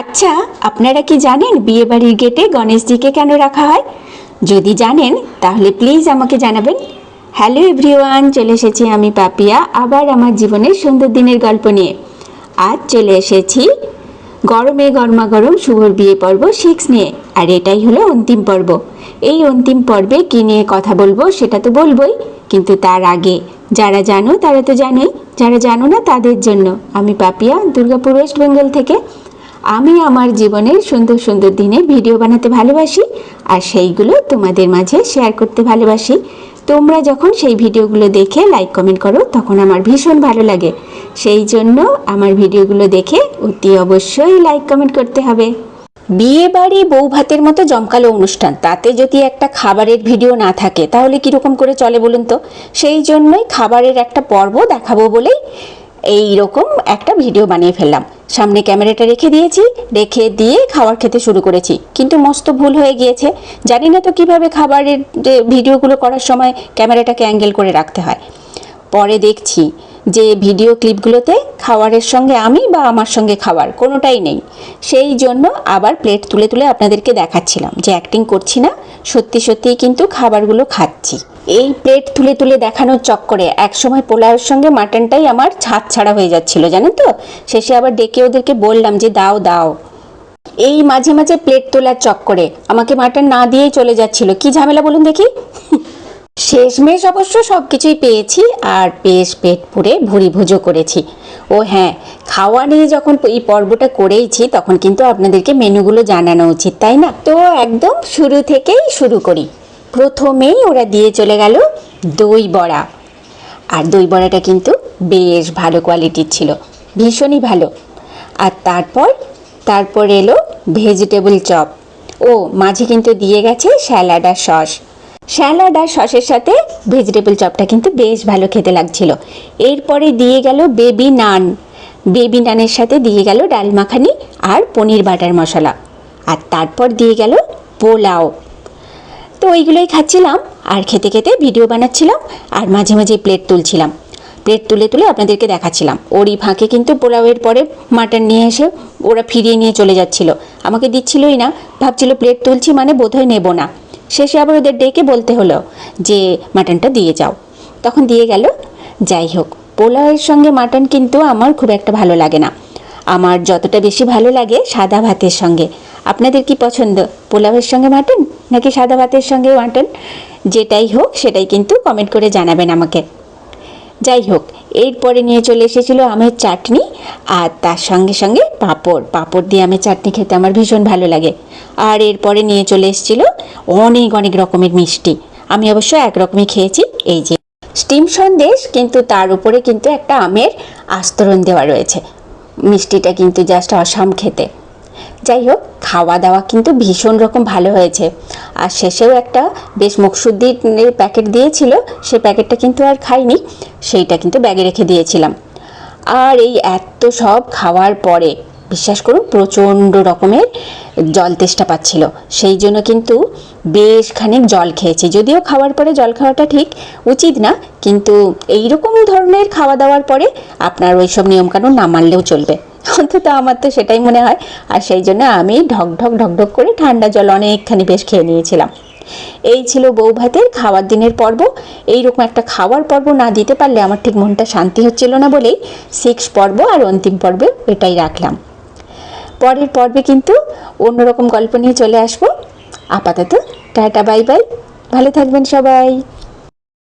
আচ্ছা আপনারা কি জানেন বিয়েবাড়ির গেটে গণেশজিকে কেন রাখা হয়? যদি জানেন, তাহলে প্লিজ আমাকে জানাবেন। হ্যালো এভরিওয়ান চলে এসেছি আমি পাপিয়া, আবার আমার জীবনের সুন্দর দিনের গল্প নিয়ে। আজ চলে এসেছি গরমে গরমা গরম শুভর বিয়ে পর্ব সিক্স নিয়ে, আর এটাই হলো অন্তিম পর্ব। এই অন্তিম পর্বে কী নিয়ে কথা বলব সেটা তো বলবোই, কিন্তু তার আগে যারা জানো তারা তো জানোই, যারা জানো না তাদের জন্য। আমি পাপিয়া, দুর্গাপুর ওয়েস্ট বেঙ্গল থেকে। আমি আমার জীবনের সুন্দর সুন্দর দিনে ভিডিও বানাতে ভালোবাসি, আর সেইগুলো তোমাদের মাঝে শেয়ার করতে ভালোবাসি। তোমরা যখন সেই ভিডিওগুলো দেখে লাইক কমেন্ট করো, তখন আমার ভীষণ ভালো লাগে। সেই জন্য আমার ভিডিওগুলো দেখে অতি অবশ্যই লাইক কমেন্ট করতে হবে। বিয়ে বাড়ি বউ ভাতের মতো জমকালো অনুষ্ঠান, তাতে যদি একটা খাবারের ভিডিও না থাকে, তাহলে কীরকম করে চলে বলুন তো? সেই জন্যই খাবারের একটা পর্ব দেখাবো বলেই এই রকম একটা ভিডিও বানিয়ে ফেললাম। সামনে ক্যামেরাটা রেখে দিয়েছি, রেখে দিয়ে খাবার খেতে শুরু করেছি। কিন্তু মস্ত ভুল হয়ে গিয়েছে। জানি না তো কীভাবে খাবারের ভিডিওগুলো করার সময় ক্যামেরাটাকে অ্যাঙ্গেল করে রাখতে হয়। পরে দেখছি যে ভিডিও ক্লিপগুলোতে খাবারের সঙ্গে আমি বা আমার সঙ্গে খাবার কোনোটাই নেই। সেই জন্য আবার প্লেট তুলে তুলে আপনাদেরকে দেখাচ্ছিলাম যে অ্যাক্টিং করছি না। সত্যি সত্যিই কিন্তু খাবারগুলো খাচ্ছি। এই প্লেট তুলে তুলে দেখানোর চক্করে একসময় পোলাওয়ের সঙ্গে মাটনটাই আমার ছাদ ছাড়া হয়ে যাচ্ছিল, জানেন তো? শেষে আবার ডেকে ওদেরকে বললাম যে, দাও দাও। এই মাঝে মাঝে প্লেট তোলার চক্করে আমাকে মাটন না দিয়েই চলে যাচ্ছিল। কি ঝামেলা বলুন দেখি? শেষমেশ অবশ্য সব কিছুই পেয়েছি আর বেশ পেট পুরে ভুরি ভুজো করেছি। ও হ্যাঁ খাওয়া নিয়ে যখন এই পর্বটা করেইছি, তখন কিন্তু আপনাদেরকে মেনুগুলো জানানো উচিত, তাই না? তো একদম শুরু থেকেই শুরু করি। প্রথমেই ওরা দিয়ে চলে গেল দই বড়া। আর দই বড়াটা কিন্তু বেশ ভালো কোয়ালিটির ছিল, ভীষণই ভালো। আর তারপর তারপর এলো ভেজিটেবল চপ ও, মাঝে কিন্তু দিয়ে গেছে স্যালাড আর সস স্যালাড আর সসের সাথে ভেজিটেবল চপটা কিন্তু বেশ ভালো খেতে লাগছিল। এরপরে দিয়ে গেল বেবি নান। বেবি নানের সাথে দিয়ে গেল ডাল মাখানি আর পনির বাটার মশলা। আর তারপর দিয়ে গেল পোলাও। তো ওইগুলোই খাচ্ছিলাম আর খেতে খেতে ভিডিও বানাচ্ছিলাম আর মাঝে মাঝে প্লেট তুলছিলাম। প্লেট তুলে তুলে আপনাদেরকে দেখাচ্ছিলাম। ওরই ফাঁকে কিন্তু পোলাওয়ের পরে মাটন নিয়ে এসে ওরা ফিরিয়ে নিয়ে চলে যাচ্ছিল। আমাকে দিচ্ছিলই না। ভাবছিল প্লেট তুলছি মানে বোধহয় নেব না। শেষে আবার ওদের ডেকে বলতে হলো যে, মাটনটা দিয়ে যাও। তখন দিয়ে গেল, যাই হোক, পোলাওয়ের সঙ্গে মাটন কিন্তু আমার খুব একটা ভালো লাগে না। আমার যতটা বেশি ভালো লাগে সাদা ভাতের সঙ্গে। আপনাদের কি পছন্দ, পোলাওয়ের সঙ্গে মাটন নাকি সাদা ভাতের সঙ্গে মাটন? যেটাই হোক, সেটাই কিন্তু কমেন্ট করে জানাবেন আমাকে। যাই হোক এরপরে নিয়ে চলে এসেছিল আমের চাটনি আর তার সঙ্গে সঙ্গে পাঁপড়। পাঁপড় দিয়ে আমের চাটনি খেতে আমার ভীষণ ভালো লাগে। আর এরপরে নিয়ে চলে এসেছিল অনেক অনেক রকমের মিষ্টি। আমি অবশ্য একরকমই খেয়েছি, এই যে স্টিম সন্দেশ, কিন্তু তার উপরে কিন্তু একটা আমের আস্তরণ দেওয়া রয়েছে। মিষ্টিটা কিন্তু জাস্ট অসাম খেতে। যাই হোক খাওয়া দাওয়া কিন্তু ভীষণ রকম ভালো হয়েছে। আর শেষেও একটা বেশ মুখশুদ্ধির প্যাকেট দিয়েছিল সে প্যাকেটটা কিন্তু আর খাইনি, সেইটা কিন্তু ব্যাগে রেখে দিয়েছিলাম। আর এই এত সব খাওয়ার পরে, বিশ্বাস করুন, প্রচণ্ড রকমের জল তেষ্টা পাচ্ছিল। সেই জন্য কিন্তু বেশ খানিক জল খেয়েছি। যদিও খাওয়ার পরে জল খাওয়াটা ঠিক উচিত না, কিন্তু এই রকম ধরনের খাওয়া দাওয়ার পরে আপনার ওইসব নিয়মকানুন না মানলেও চলবে। অন্তত আমার তো সেটাই মনে হয়। আর সেই জন্য আমি ঢক ঢক ঢক ঢক করে ঠান্ডা জল অনেকখানি বেশ খেয়ে নিয়েছিলাম। এই ছিল বউ ভাতের খাওয়ার দিনের পর্ব। এইরকম একটা খাওয়ার পর্ব না দিতে পারলে আমার ঠিক মনটা শান্তি হচ্ছিল না বলেই সিক্স পর্ব আর অন্তিম পর্বে এটাই রাখলাম। পরের পর্বে কিন্তু অন্যরকম গল্প নিয়ে চলে আসব। আপাতত টাটা, বাই বাই। ভালো থাকবেন সবাই।